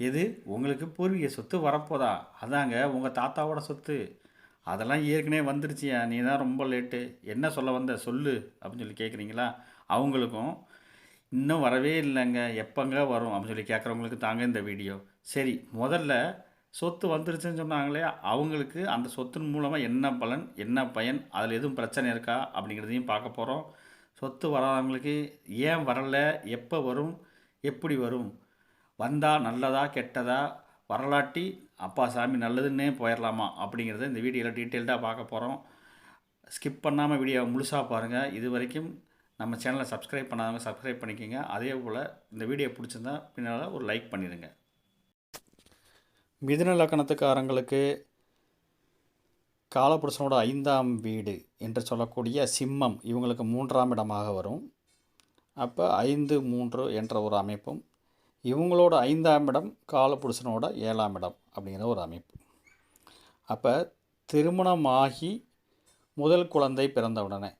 எது? உங்களுக்கு பூர்வீக சொத்து வரப்போதா? அதாங்க உங்கள் தாத்தாவோட சொத்து. அதெல்லாம் ஏற்கனவே வந்துருச்சியா? நீ தான் ரொம்ப லேட்டு. என்ன சொல்ல வந்த? சொல்லு அப்படின்னு சொல்லி கேட்குறீங்களா அவங்களுக்கும் இன்னும் வரவே இல்லைங்க. எப்போங்க வரும்? அப்படின்னு சொல்லி கேட்குறவங்களுக்கு தாங்க இந்த வீடியோ. சரி முதல்ல சொத்து வந்துருச்சுன்னு சொன்னாங்களே அவங்களுக்கு அந்த சொத்தின் மூலமாக என்ன பலன் என்ன பயன் அதில் எதுவும் பிரச்சனை இருக்கா? அப்படிங்கிறதையும் பார்க்க போகிறோம் சொத்து வராதவங்களுக்கு ஏன் வரலை? எப்போ வரும்? எப்படி வரும்? வந்தால் நல்லதா கெட்டதா வரலாட்டி அப்பா சாமி நல்லதுன்னே போயிடலாமா அப்படிங்கிறத இந்த வீடியோவில் டீட்டெயில்டாக பார்க்க போகிறோம் ஸ்கிப் பண்ணாமல் வீடியோ முழுசாக பாருங்கள் இது வரைக்கும் நம்ம சேனலை சப்ஸ்கிரைப் பண்ணாதவங்க சப்ஸ்கிரைப் பண்ணிக்கோங்க. அதே போல் இந்த வீடியோ பிடிச்சிருந்தா பின்னால் ஒரு லைக் பண்ணிடுங்க மிதுன லக்கணத்துக்காரங்களுக்கு காலபுருஷனோட ஐந்தாம் வீடு என்று சொல்லக்கூடிய சிம்மம் இவங்களுக்கு மூன்றாம் இடமாக வரும். அப்போ ஐந்து மூன்று என்ற ஒரு அமைப்பும் இவங்களோட ஐந்தாம் இடம் காலபுருஷனோட ஏழாம் இடம் அப்படிங்கிற ஒரு அமைப்பு. அப்போ திருமணமாகி முதல் குழந்தை பிறந்த உடனே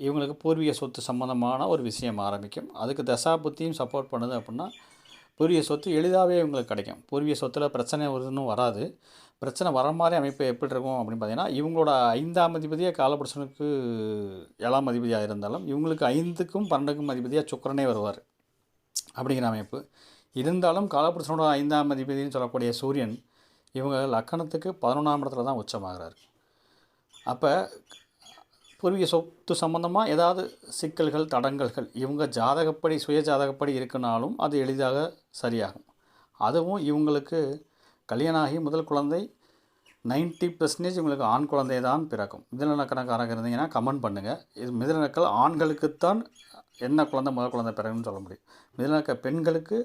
இவங்களுக்கு பூர்வீக சொத்து சம்மந்தமான ஒரு விஷயம் ஆரம்பிக்கும். அதுக்கு தசாபுத்தியும் சப்போர்ட் பண்ணுது அப்படின்னா பூர்வீக சொத்து எளிதாகவே இவங்களுக்கு கிடைக்கும். பூர்வீக சொத்தில் பிரச்சனை வருதுன்னு வராது. பிரச்சனை வர மாதிரி அமைப்பு எப்படி இருக்கும் அப்படின்னு பார்த்தீங்கன்னா இவங்களோட ஐந்தாம் அதிபதியே காலபுருஷனுக்கு ஏழாம் அதிபதியாக இருந்தாலும் இவங்களுக்கு ஐந்துக்கும் பன்னெண்டுக்கும் அதிபதியாக சுக்கரனே வருவார். அப்படிங்கிற அமைப்பு. இருந்தாலும் காலபுருஷனோட ஐந்தாம் அதிபதினு சொல்லக்கூடிய சூரியன் இவங்க லக்கணத்துக்கு பதினொன்றாம் இடத்துல தான் உச்சமாகிறார். அப்போ பூர்வீக சொத்து சம்மந்தமாக ஏதாவது சிக்கல்கள் தடங்கல்கள் இவங்க ஜாதகப்படி சுய ஜாதகப்படி இருக்குனாலும் அது எளிதாக சரியாகும். அதுவும் இவங்களுக்கு கல்யாணம் ஆகி முதல் குழந்தை நைன்ட்டி பர்சன்டேஜ் உங்களுக்கு ஆண் குழந்தை தான் பிறக்கும். மிதநலக்கணக்காரங்க இருந்தீங்கன்னா கமெண்ட் பண்ணுங்கள் இது மிதநலக்கள் ஆண்களுக்குத்தான் என்ன குழந்தை முதல் குழந்தை பிறகுன்னு சொல்ல முடியும். மிதநலக்க பெண்களுக்கு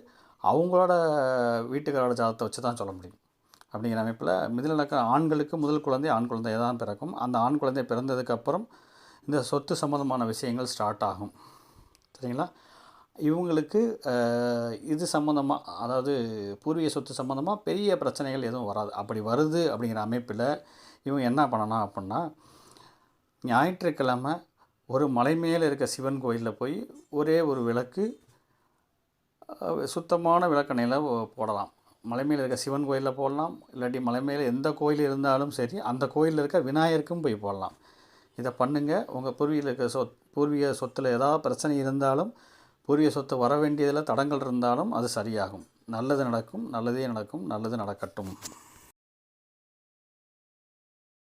அவங்களோட வீட்டுக்காரோட ஜாதத்தை வச்சு தான் சொல்ல முடியும். அப்படிங்கிற அமைப்பில் மிதநலக்க ஆண்களுக்கு முதல் குழந்தை ஆண் குழந்தையை தான் பிறக்கும். அந்த ஆண் குழந்தை பிறந்ததுக்கப்புறம் இந்த சொத்து சம்மந்தமான விஷயங்கள் ஸ்டார்ட் ஆகும். சரிங்களா? இவங்களுக்கு இது சம்மந்தமாக அதாவது பூர்வீக சொத்து சம்மந்தமாக பெரிய பிரச்சனைகள் எதுவும் வராது. அப்படி வருது அப்படிங்கிற அமைப்பில் இவங்க என்ன பண்ணணும் அப்படின்னா ஞாயிற்றுக்கிழமை ஒரு மலை மேலே இருக்க சிவன் கோயிலில் போய் ஒரே ஒரு விளக்கு சுத்தமான விளக்கணையில் போடலாம். மலை மேலே இருக்க சிவன் கோயிலில் போடலாம். இல்லாட்டி மலை மேலே எந்த கோயில் இருந்தாலும் சரி அந்த கோயிலில் இருக்க விநாயகருக்கும் போய் போடலாம். இதை பண்ணுங்கள் உங்கள் பூர்வீக இருக்க சொத் பூர்வீக சொத்தில் ஏதாவது பிரச்சனை இருந்தாலும் பூர்வீக சொத்து வர வேண்டியதில் தடங்கள் இருந்தாலும் அது சரியாகும். நல்லது நடக்கும் நல்லதே நடக்கும் நல்லது நடக்கட்டும்.